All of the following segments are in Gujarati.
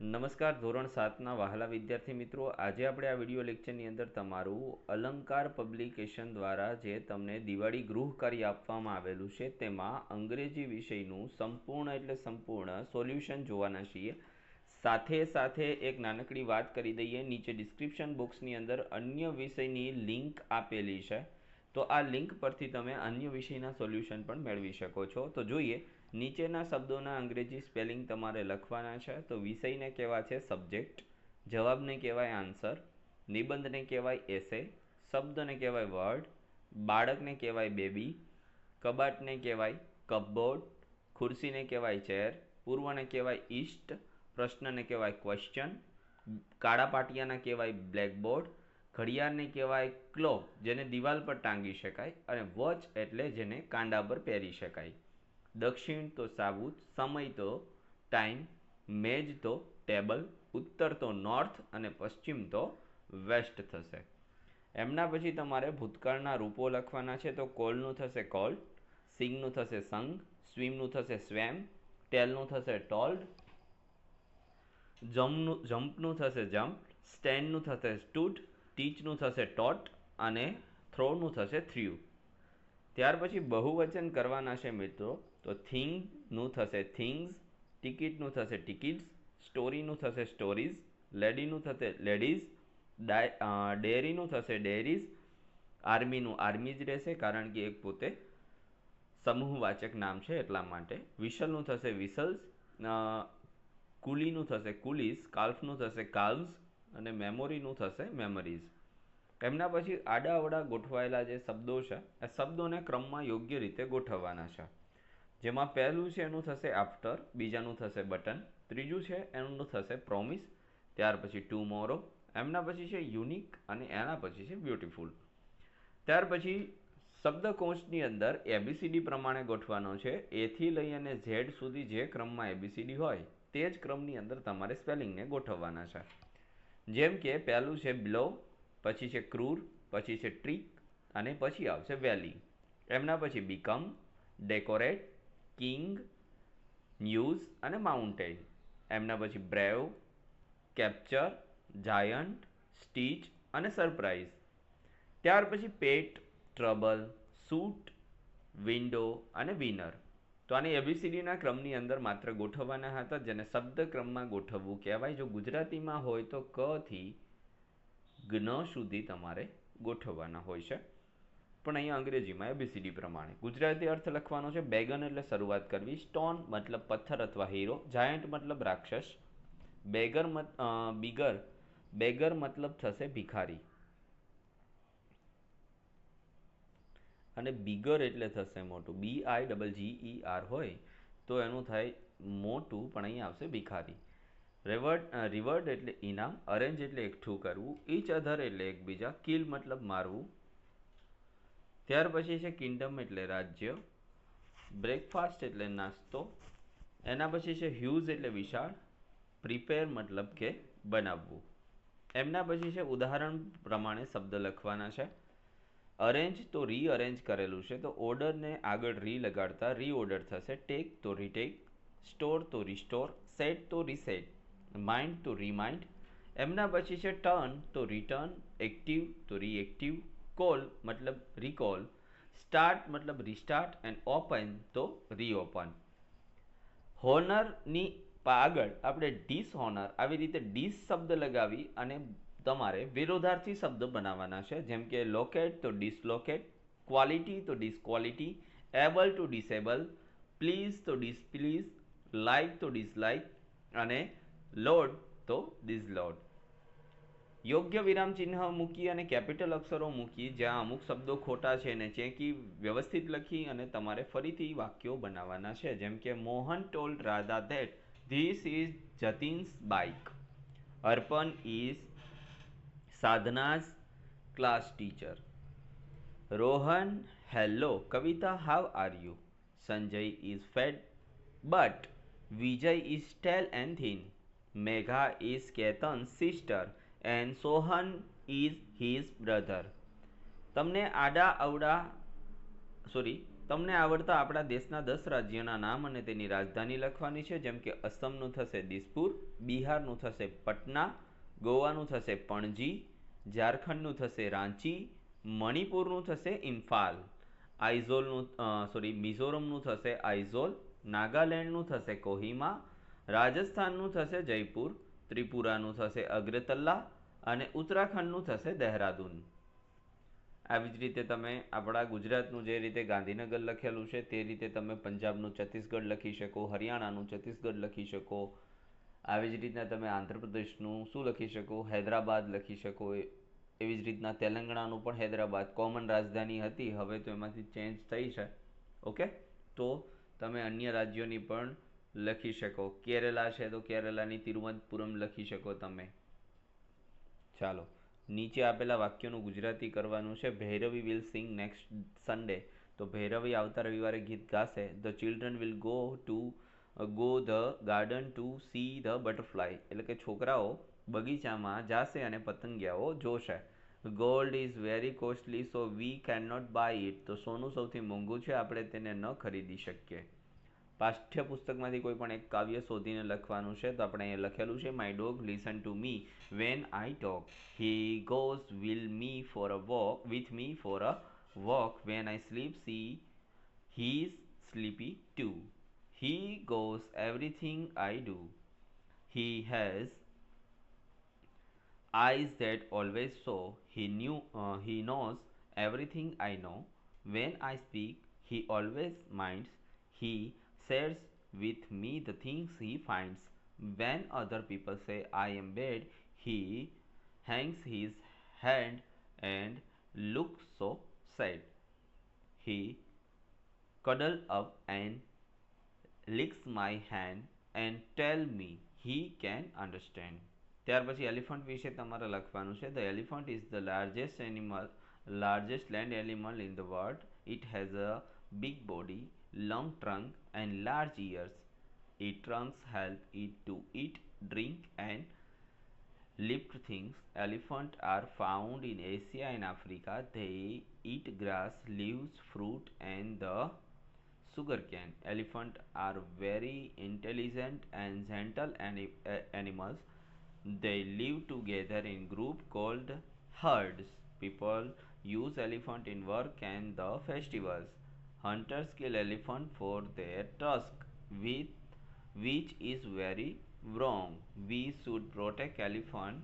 નમસ્કાર, ધોરણ સાતના વહાલા વિદ્યાર્થી મિત્રો. આજે આપણે આ વીડિયો લેક્ચરની અંદર તમારું અલંકાર પબ્લિકેશન દ્વારા જે તમને દિવાળી ગૃહ કાર્ય આપવામાં આવેલું છે, તેમાં અંગ્રેજી વિષયનું સંપૂર્ણ એટલે સંપૂર્ણ સોલ્યુશન જોવાના છીએ. સાથે સાથે એક નાનકડી વાત કરી દઈએ. નીચે ડિસ્ક્રિપ્શન બોક્સની અંદર અન્ય વિષયની લિંક આપેલી છે. તો આ લિંક પરથી તમે અન્ય વિષયના સોલ્યુશન પણ મેળવી શકો છો. તો જોઈએ નીચેના શબ્દોના અંગ્રેજી સ્પેલિંગ તમારે લખવાના છે. તો વિષયને કહેવાય છે સબ્જેક્ટ, જવાબને કહેવાય આન્સર, નિબંધને કહેવાય એસે શબ્દને કહેવાય વર્ડ, બાળકને કહેવાય બેબી, કબાટને કહેવાય કપબોર્ડ, ખુરશીને કહેવાય ચેર, પૂર્વને કહેવાય ઈસ્ટ પ્રશ્નને કહેવાય ક્વેશ્ચન, કાળા પાટિયાના કહેવાય બ્લેકબોર્ડ, ઘડિયાળને કહેવાય ક્લોક, જેને દિવાલ પર ટાંગી શકાય અને વોચ એટલે જેને કાંડા પર પહેરી શકાય. દક્ષિણ તો સાઉથ સમય તો ટાઈમ, મેજ તો ટેબલ, ઉત્તર તો નોર્થ અને પશ્ચિમ તો વેસ્ટ થશે. એમના પછી તમારે ભૂતકાળના રૂપો લખવાના છે તો કોલનું થશે કોલ, સિંગનું થશે સંગ, સ્વિમનું થશે સ્વેમ, ટેલનું થશે ટોલ્ડ, જમનું, જમ્પનું થશે જમ્પ, સ્ટેન્ડનું થશે સ્ટૂટ, ટીચનું થશે ટોટ અને થ્રોનું થશે થ્રીયુ. ત્યાર પછી બહુવચન કરવાના છે મિત્રો. તો થિંગનું થશે થિંગ્સ ટિકિટનું થશે ટિકિટ્સ સ્ટોરીનું થશે સ્ટોરીઝ લેડીનું થશે લેડીઝ ડેરીનું થશે ડેરીઝ આર્મીનું આર્મી જ રહેશે કારણ કે એક પોતે સમૂહવાચક નામ છે એટલા માટે. વિશલનું થશે વિસલ્સ કુલીનું થશે કુલીસ કાલ્ફનું થશે કાલ્વ્સ અને મેમોરીનું થશે મેમરીઝ. એમના પછી આડા અવડા ગોઠવાયેલા જે શબ્દો છે, એ શબ્દોને ક્રમમાં યોગ્ય રીતે ગોઠવવાના છે. જેમાં પહેલું છે એનું થશે આફ્ટર બીજાનું થશે બટન ત્રીજું છે એનું થશે પ્રોમિસ ત્યાર પછી ટુમોરો એમના પછી છે યુનિક અને એના પછી છે બ્યુટીફુલ ત્યાર પછી શબ્દકોશની અંદર એબીસીડી પ્રમાણે ગોઠવાનો છે. એથી લઈ અને ઝેડ સુધી જે ક્રમમાં એબીસીડી હોય, તે જ ક્રમની અંદર તમારે સ્પેલિંગને ગોઠવવાના છે. જેમ કે પહેલું છે બ્લો પછી છે ક્રૂર, પછી છે ટ્રીક અને પછી આવશે વેલી એમના પછી બીકમ ડેકોરેટ કિંગ ન્યૂઝ અને માઉન્ટેન. એમના પછી બ્રેવ, કેપ્ચર, જાયન્ટ, સ્ટીચ અને સરપ્રાઇઝ ત્યાર પછી પેટ, ટ્રબલ, સૂટ, વિન્ડો અને વિનર. તો આની એબીસીડીના ક્રમની અંદર માત્ર ગોઠવવાના હતા, જેને શબ્દ ક્રમમાં ગોઠવવું કહેવાય. જો ગુજરાતીમાં હોય તો ક થી જ્ઞ સુધી તમારે ગોઠવવાના હોય છે. પણ અહીંયા અંગ્રેજીમાં એબીસીડી પ્રમાણે. ગુજરાતી અર્થ લખવાનો છે બેગન એટલે શરૂઆત કરવી, સ્ટોન મતલબ પથ્થર અથવા હીરો, જાયન્ટ મતલબ રાક્ષસ, બેગર બિગર, બેગર મતલબ થશે ભિખારી. અને બિગર એટલે થશે મોટું. બી I double G E R હોય તો એનું થાય મોટું પણ અહીં આવશે ભિખારી. રેવર્ટ રિવર્ટ એટલે ઇનામ અરેન્જ એટલે એકઠું કરવું ઈચ અધર એટલે એકબીજા કિલ મતલબ મારવું ત્યાર પછી છે કિંગડમ એટલે રાજ્ય બ્રેકફાસ્ટ એટલે નાસ્તો, એના પછી છે હ્યુઝ એટલે વિશાળ પ્રિપેર મતલબ કે બનાવવું. એમના પછી છે ઉદાહરણ પ્રમાણે શબ્દ લખવાના છે. અરેન્જ તો રીઅરેન્જ કરેલું છે, તો ઓર્ડરને આગળ રી લગાડતા રીઓર્ડર થશે. ટેક તો રીટેક સ્ટોર તો રિસ્ટોર સેટ તો રીસેટ માઇન્ડ તો રીમાઇન્ડ એમના પછી છે ટર્ન તો રિટર્ન એક્ટિવ તો રીએક્ટિવ કોલ મતલબ રિકોલ સ્ટાર્ટ મતલબ રિસ્ટાર્ટ એન્ડ ઓપન તો રીઓપન હોનરની આગળ આપણે ડિસહોનર આવી રીતે ડિસ શબ્દ લગાવી અને તમારે વિરોધાર્થી શબ્દ બનાવવાના છે. જેમ કે લોકેટ તો ડિસલોકેટ ક્વોલિટી તો disquality able to disable please તો ડિસપ્લીઝ લાઇક તો ડિસલાઇક અને લોડ તો ડિસલોડ યોગ્ય વિરામ ચિહ્ન મૂકી અને કેપિટલ અક્ષરો મૂકી, જ્યાં અમુક શબ્દો ખોટા છે ને ચેકી વ્યવસ્થિત લખી અને તમારે ફરીથી વાક્યો બનાવવાના છે. જેમ કે, Mohan told Radha that, this is Jatin's bike. Arpan is Sadhana's class teacher. Rohan, hello, Kavita how are you? Sanjay is fat, but Vijay is tall and thin. Megha is Ketan sister. And Sohan is his brother તમને આડા અવડા સોરી તમને આવડતા આપણા દેશના દસ રાજ્યના નામ અને તેની રાજધાની લખવાની છે, જેમ કે અસમનું થશે દિસપુર, બિહારનું થશે પટના, ગોવાનું થશે પણજી, ઝારખંડનું થશે રાંચી, મણિપુરનું થશે ઇમ્ફાલ, આઇઝોલનું સોરી મિઝોરમનું થશે આઇઝોલ, નાગાલેન્ડનું થશે કોહિમા, રાજસ્થાનનું થશે જયપુર ત્રિપુરાનું થશે અગ્રતલ્લા અને ઉત્તરાખંડનું થશે દહેરાદૂન. આવી જ રીતે તમે આપણા ગુજરાતનું જે રીતે ગાંધીનગર લખેલું છે તે રીતે તમે પંજાબનું છત્તીસગઢ લખી શકો, હરિયાણાનું છત્તીસગઢ લખી શકો. આવી જ રીતના તમે આંધ્રપ્રદેશનું શું લખી શકો? હૈદરાબાદ લખી શકો. એવી જ રીતના તેલંગાણાનું પણ હૈદરાબાદ. કોમન રાજધાની હતી, હવે તો એમાંથી ચેન્જ થઈ છે. ઓકે? તો તમે અન્ય રાજ્યોની પણ લખી શકો. કેરલા છે તો કેરલાની તિરુવનંતપુરમ લખી શકો તમે. ચાલો. નીચે આપેલા વાક્યોનું ગુજરાતી કરવાનું છે. Bhairavi will sing next Sunday તો ભૈરવી આવતા રવિવારે ગીત ગાશે. The children will go to go the garden to see the butterfly એટલે કે છોકરાઓ બગીચામાં જાશે અને પતંગિયાઓ જોશે. Gold is very costly so we can not buy it તો સોનું સૌથી મોંઘું છે, આપણે તેને ન ખરીદી શકીએ. પાઠ્યપુસ્તકમાંથી કોઈ પણ એક કાવ્ય શોધીને લખવાનું છે તો આપણે અહીંયા લખેલું છે my dog listen to me when I talk he goes will me for a walk with me for a walk when I sleep see he is sleepy too he goes everything I do he has eyes that always saw knew uh, he knows everything i know. When i speak he always minds. He shares with me the things he finds. When other people say I am bad, he hangs his head and looks so sad. He cuddles up and licks my hand and tell me he can understand. ત્યાર પછી એલિફન્ટ વિશે તમારે લખવાનું છે the elephant is the largest animal largest land animal in the world it has a big body, long trunk, and large ears. Its trunks help it to eat, drink, and lift things. Elephants are found in Asia and Africa. They eat grass, leaves, fruit, and the sugarcane. Elephants are very intelligent and gentle ani- animals. They live together in group called herds. People use elephant in work and the festivals. Hunters kill elephant for their tusk, with, which is very wrong. We should protect elephant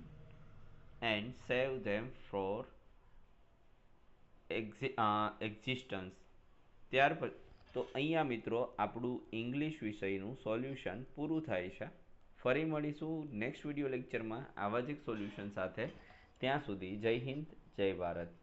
and save them for exi- uh, existence. ત્યાર પછી તો અહીંયા મિત્રો આપણું ઇંગ્લિશ વિષયનું સોલ્યુશન પૂરું થાય છે ફરી મળીશું નેક્સ્ટ વીડિયો લેક્ચરમાં આવા જ એક સોલ્યુશન સાથે ત્યાં સુધી જય હિન્દ જય ભારત